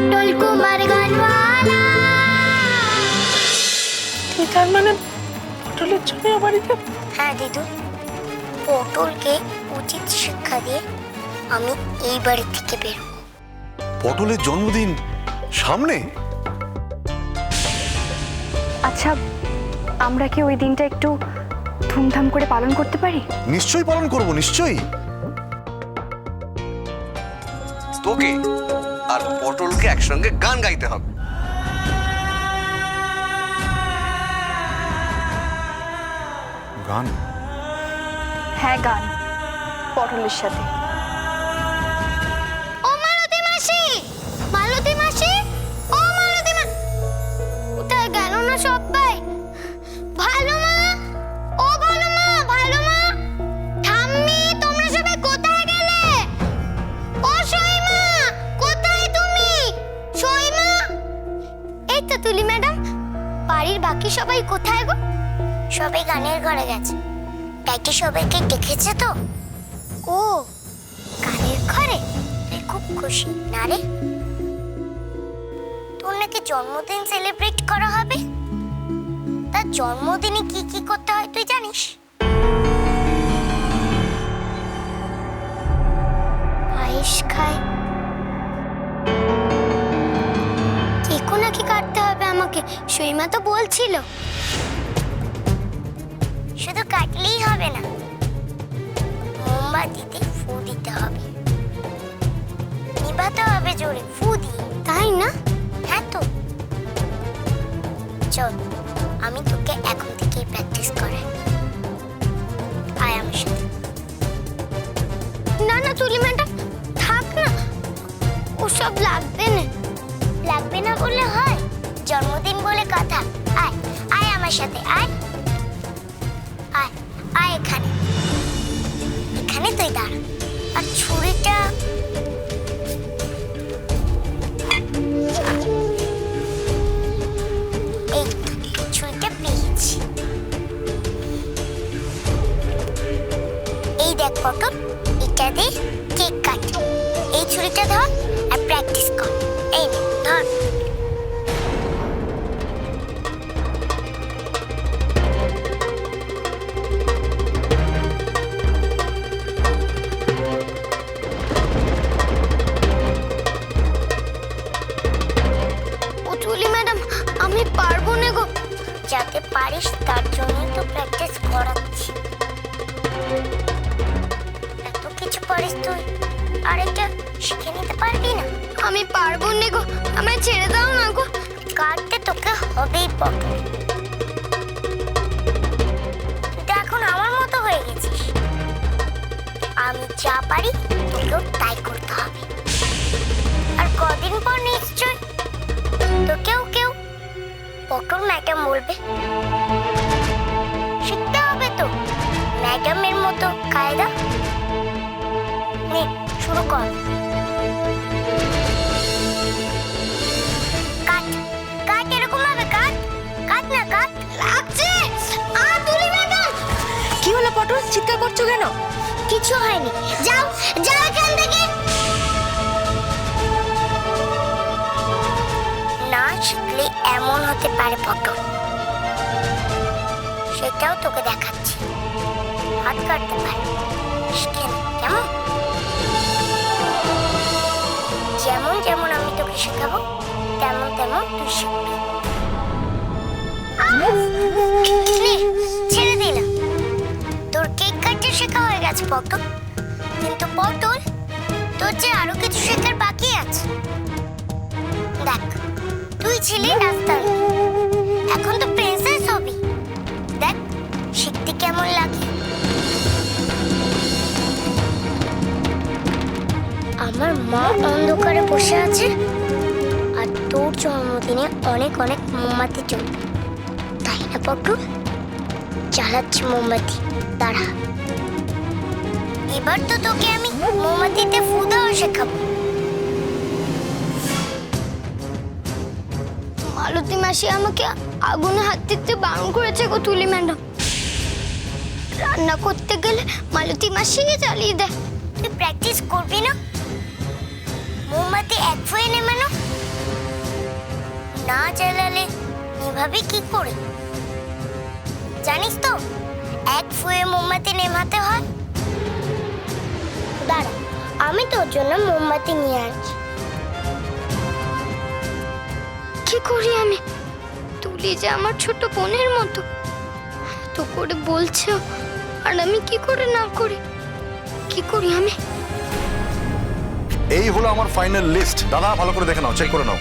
পটল কুমার গানওয়ালা। তুই তার মানে পটলের জন্য বাড়িতে? হ্যাঁ দিদু। পটলকে উচিত শিক্ষা দিয়ে আমি এই বাড়ি থেকে বেরো পটলের জন্মদিন সামনে? আচ্ছা আমরা কি ওই দিনটা একটু ধুমধাম করে পালন করতে পারি? নিশ্চয়ই পালন করব নিশ্চয়ই। তোকে আর পটলকে একসঙ্গে গান গাইতে হবে। গান? হ্যাঁ গান। পটলের সাথে। তুলি ম্যাডাম? বাড়ির বাকি সবাই কোথায় গো? সবাই গানের ঘরে গেছে। ব্যাটি সবাইকে দেখেছে তো? ও গানের ঘরে? তুই খুব খুশি না রে? তোর নাকি জন্মদিন সেলিব্রেট করা হবে? তার জন্মদিনে কি কি করতে আমাকে তো বলছিল। শুধু কাটলেই হবে না মোমবাতিতে ফু দিতে হবে। নিভাতে হবে জোরে ফু দিয়ে তাই না? হ্যাঁ তো। চল আমি তোকে এখন থেকেই প্র্যাকটিস করাই। আয় আমার সাথে। না না তুলি ম্যাডাম থাক না। ওসব লাগবে না। লাগবে না বলে হয়। জন্মদিন বলে কথা। আয় আয় আমার সাথে, আয়। আয় আয় এখানে। এখানে তুই দাঁড়া। আর ছুরিটা এই এই ছুরিটা ধর আর প্র্যাকটিস কর। এই ধর। যাতে পারিস তার জন্যই তো প্র্যাকটিস করাচ্ছি। এত কিছু পারিস তুই আর এটা শিখে নিতে পারবি না? আমি পারব না গো আমায় ছেড়ে দাও না গো। কাটতে তোকে হবেই পটল এখন আমার মতো হয়ে গেছিস। আমি যা পারি তোকেও তাই করতে হবে। আর কদিন পর নিশ্চয় তো পটল ম্যাডাম বলবে। শিখতে হবে তো। ম্যাডামের মতো কায়দা। নে শুরু কর। কাট কাট এরকম হবে কাট। কাট না কাট। লাগছে। আ তুলি ম্যাডাম। কি হলো পটল? চিৎকার করছ কেন? কিছু হয়নি। যাও যাও শিখলে এমন হতে পারে পটল সেটাও তোকে দেখাচ্ছি। হাত কাটতে পারে। শিখে কেমন? যেমন যেমন আমি তোকে শেখাবো, তেমন তেমন তুই শিখবি। ছেড়ে দিলাম তোর কেক কাটতে শেখা হয়ে গেছে, পটল। কিন্তু পটল, তোর যে আরও কিছু শেখার বাকি আছে। দেখ এখন তো প্রিন্সেস হবি। দেখ, শিখতে কেমন লাগে। আমার মা অন্ধকারে বসে আছে, আর তোর জন্মদিনে অনেক অনেক মোমবাতি জ্বলবে তাই না পটল জ্বালাচ্ছি মোমবাতি। দাঁড়া। এবার তো তোকে আমি মোমবাতিতে ফু দেওয়া শেখাবো। মালতী মাসি আমাকে আগুনে হাত দিতে বারণ করেছে গো তুলি ম্যাডাম। রান্না করতে গেলে মালতী মাসি জ্বালিয়ে দেয় তুই প্র্যাকটিস করবি না? মোমবাতি এক ফুয়ে নেমানো না জ্বালালে নেভাবি কি করে? জানিস তো, এক ফুয়ে মোমবাতি নেভাতে হয়। দাঁড়া, আমি তোর জন্য মোমবাতি নিয়ে আনছি। কি করি আমি? তুলি যে আমার ছোট বোনের মতো। তো করে বলছো আর আমি কি করে না করি? কি করি আমি? এই হলো আমার ফাইনাল লিস্ট দাদা ভালো করে দেখে নাও চেক করে নাও।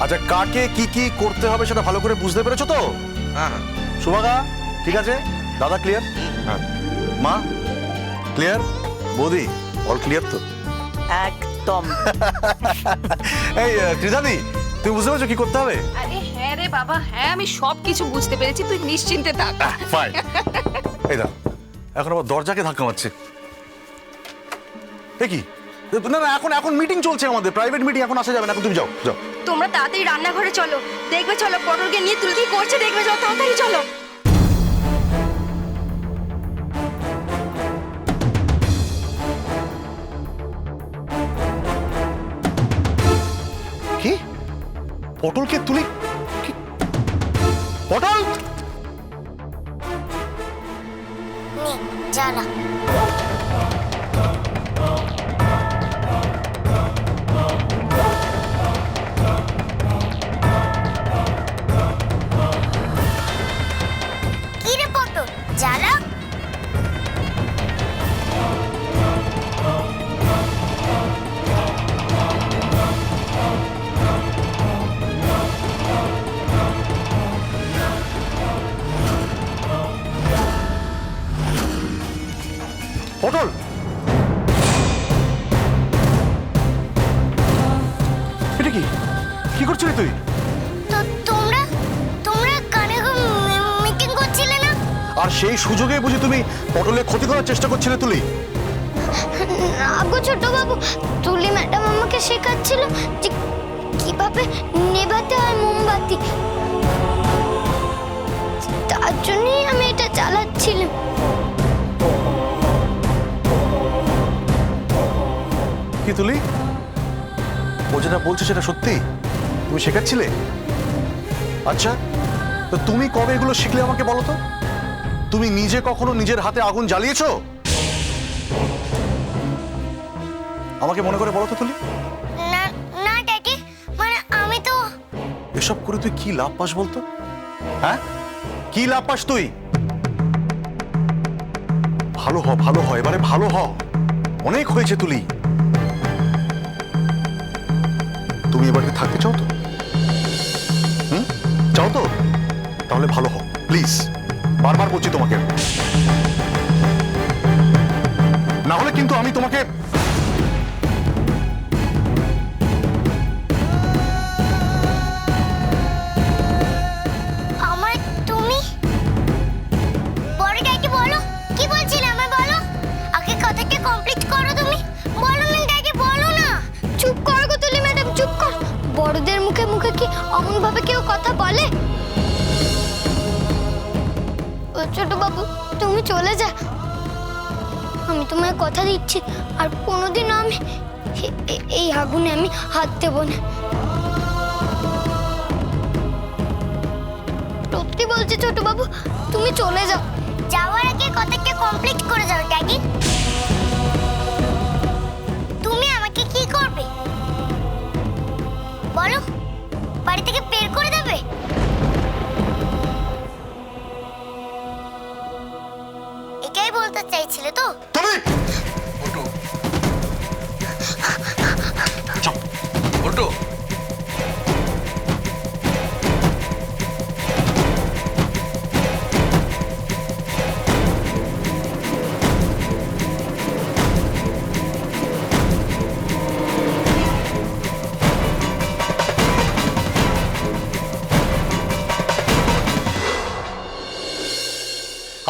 আচ্ছা কাকে কি কি করতে হবে সেটা ভালো করে বুঝতে পেরেছ তো? হ্যাঁ হ্যাঁ। সুভাগা ঠিক আছে? দাদা ক্লিয়ার হ্যাঁ। মা ক্লিয়ার বৌদি অল ক্লিয়ার তো? একদম। এই আহ, ত্রিধাদি তুমি বুঝতে পারছ কি করতে হবে? আরে হ্যাঁ রে বাবা হ্যাঁ আমি সব কিছু বুঝতে পেরেছি তুই নিশ্চিন্তে থাক। ফাইন এই দাও এখন আবার দরজাকে ধাক্কা মারছে। এ কি? না না এখন এখন মিটিং চলছে আমাদের প্রাইভেট মিটিং এখন আসা যাবে না এখন তুমি যাও যাও। তোমরা তাড়াতাড়ি রান্নাঘরে চলো দেখবে চলো পটলকে নিয়ে তুলকি করছে দেখবে চলো তাড়াতাড়ি চলো। পটলকে পটল। এটা কি? কি করছিলি তুই? তো তোমরা তোমরা কানে মিটিং করছিলে না? আর সেই সুযোগে বুঝি তুমি পটলের ক্ষতি করার চেষ্টা করছিলে তুলি? আগো ছোট বাবু তুলি ম্যাডাম আমাকে শেখাচ্ছিল যে কীভাবে নেভাতে হয় মোমবাতি। তার জন্যই আমি এটা চালাচ্ছিলাম। কি তুলি? ও যেটা বলছে সেটা সত্যি? তুমি শেখাচ্ছিলে? আচ্ছা তো তুমি কবে এগুলো শিখলে আমাকে বলো তো? তুমি নিজে কখনো নিজের হাতে আগুন জ্বালিয়েছো? আমাকে মনে করে বলো তো তুলি। না না ড্যাডি মানে আমি তো এসব করে তুই কি লাভ পাস বলতো? হ্যাঁ? কি লাভ পাস তুই? ভালো হ ভালো হ এবারে ভালো হ। অনেক হয়েছে তুলি। তুমি এবারে থাকতে চাও তো? হুম? চাও তো? তাহলে ভালো হোক প্লিজ। বারবার বলছি তোমাকে। না হলে কিন্তু আমি তোমাকে ছোট বাবু তুমি চলে যা। আমি তোমায় কথা দিচ্ছি, আর কোনোদিনও আমি এই আগুনে আমি হাত দেব না। সত্যি বলছি ছোট বাবু তুমি চলে যাও। যাওয়ার আগে কথাটা কমপ্লিট করে যাও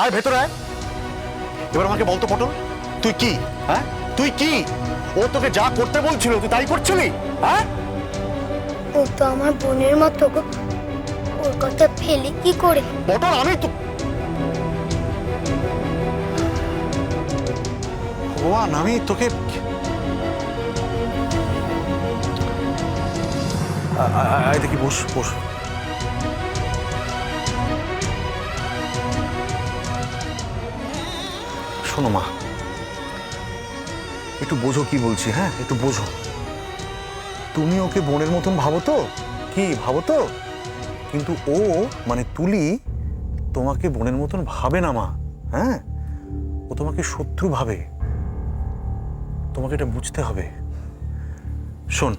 আয় ভেতরে আয়। এবার আমাকে বলতো পটল। তুই কি? হ্যাঁ? তুই কি? ও তোকে যা করতে বলছিল তুই তাই করছিলি? হ্যাঁ? ও তো আমার বোনের মতো গো। ওর কথা ফেলি কি করে? পটল আমি তো ভগবান আমি তোকে দেখি বস বস। শোনো মা। একটু বোঝো কি বলছি হ্যাঁ? একটু বোঝো। তুমি ওকে বোনের মতন ভাবো তো? কি, ভাবো তো? কিন্তু ও মানে তুলি, তোমাকে বোনের মতন ভাবে না মা হ্যাঁ? ও তোমাকে শত্রু ভাবে। তোমাকে এটা বুঝতে হবে। শোন,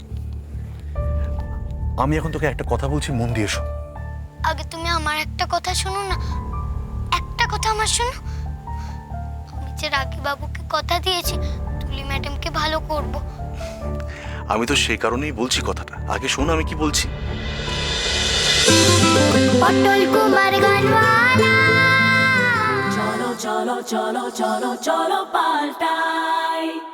আমি এখন তোকে একটা কথা বলছি, মন দিয়ে শোন। আগে তুমি আমার একটা কথা শোনো না। একটা কথা আমার শোনো। যে রাগী বাবুকে কথা দিয়েছি তুলি ম্যাডামকে ভালো করব। আমি তো সেই কারণেই বলছি কথাটা। আগে শোন আমি কি বলছি। পটল কুমার গানওয়ালা। চলো চলো চলো চলো চলো paltai.